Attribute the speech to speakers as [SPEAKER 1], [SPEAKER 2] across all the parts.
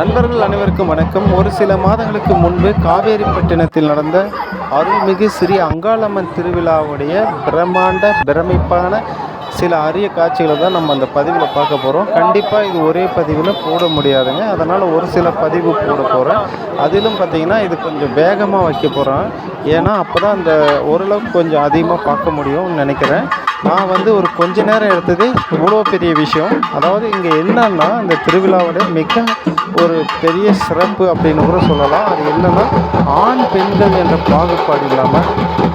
[SPEAKER 1] நண்பர்கள் அனைவருக்கும் வணக்கம். ஒரு சில மாதங்களுக்கு முன்பு காவேரிப்பட்டினத்தில் நடந்த அருள்மிகு ஸ்ரீ அங்காளம்மன் திருவிழாவுடைய பிரம்மாண்ட பிரமிப்பான சில அரிய காட்சிகளை தான் நம்ம அந்த பதிவில் பார்க்க போகிறோம் கண்டிப்பாக இது ஒரே பதிவில் போட முடியாதுங்க. அதனால் ஒரு சில பதிவு போட போகிறேன் அதிலும் பார்த்தீங்கன்னா இது கொஞ்சம் வேகமாக வைக்க போகிறேன் ஏன்னா அப்போ தான் அந்த ஓரளவுக்கு கொஞ்சம் அதிகமாக பார்க்க முடியும்னு நினைக்கிறேன். நான் வந்து ஒரு கொஞ்ச நேரம் எடுத்தது இவ்வளோ பெரிய விஷயம். அதாவது இங்கே என்னன்னா அந்த திருவிழாவோட மிக ஒரு பெரிய சிறப்பு அப்படின்னு கூட சொல்லலாம். அது என்னன்னா ஆண் பெண்கள் என்ற பாகுபாடு இல்லாமல்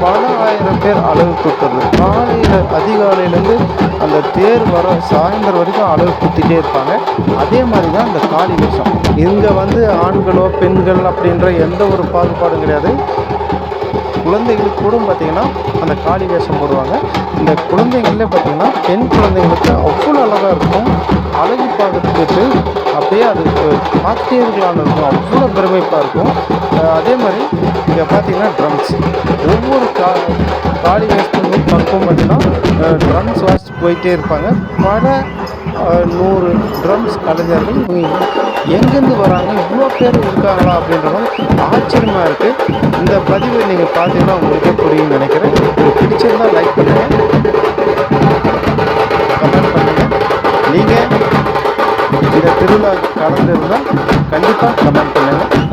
[SPEAKER 1] பல ஆயிரம் பேர் அழகு கூட்டுறது காலையில் அதிகாலையிலேருந்து அந்த தேர் வர சாயந்தரம் வரைக்கும் அழகு கூத்திட்டே இருப்பாங்க. அதே மாதிரி தான் இந்த காளி வேஷம். இங்கே வந்து ஆண்களோ பெண்கள் அப்படின்ற எந்த ஒரு பாகுபாடும் கிடையாது. குழந்தைகளுக்கு கூட பார்த்தீங்கன்னா அந்த காளி வேஷம் போடுவாங்க. இந்த குழந்தைங்களே பார்த்தீங்கன்னா பெண் குழந்தைங்களுக்கு அவ்வளோ அழகாக இருக்கும். அழகு பார்க்கறதுக்கு அப்படியே அது பார்த்துட்டே இருக்கலாம்னு இருக்கும். அவ்வளோ பெருமைப்பாக இருக்கும். அதே மாதிரி இங்கே பார்த்தீங்கன்னா ட்ரம்ஸ் ஒவ்வொரு கா காளி வேஷத்துக்கும் பக்கம் பார்த்தீங்கன்னா ட்ரம்ஸ் வாசிட்டு போயிட்டே இருப்பாங்க. பல நூறு ட்ரம்ஸ் கலைஞர்கள் இவங்க எங்கேருந்து வராங்க இவ்வளோ பேர் இருக்காங்களா அப்படின்றதும் ஆச்சரியமாக இருக்குது இந்த பதிவை நீங்கள் பார்த்தீங்கன்னா உங்களுக்கே புரியும்னு நினைக்கிறேன். உங்களுக்கு லைக் பண்ணுங்கள் கமெண்ட் பண்ணுங்கள் நீங்கள் இந்த திருவிழா கலந்துருந்தால் கண்டிப்பாக கமெண்ட் பண்ணுங்கள்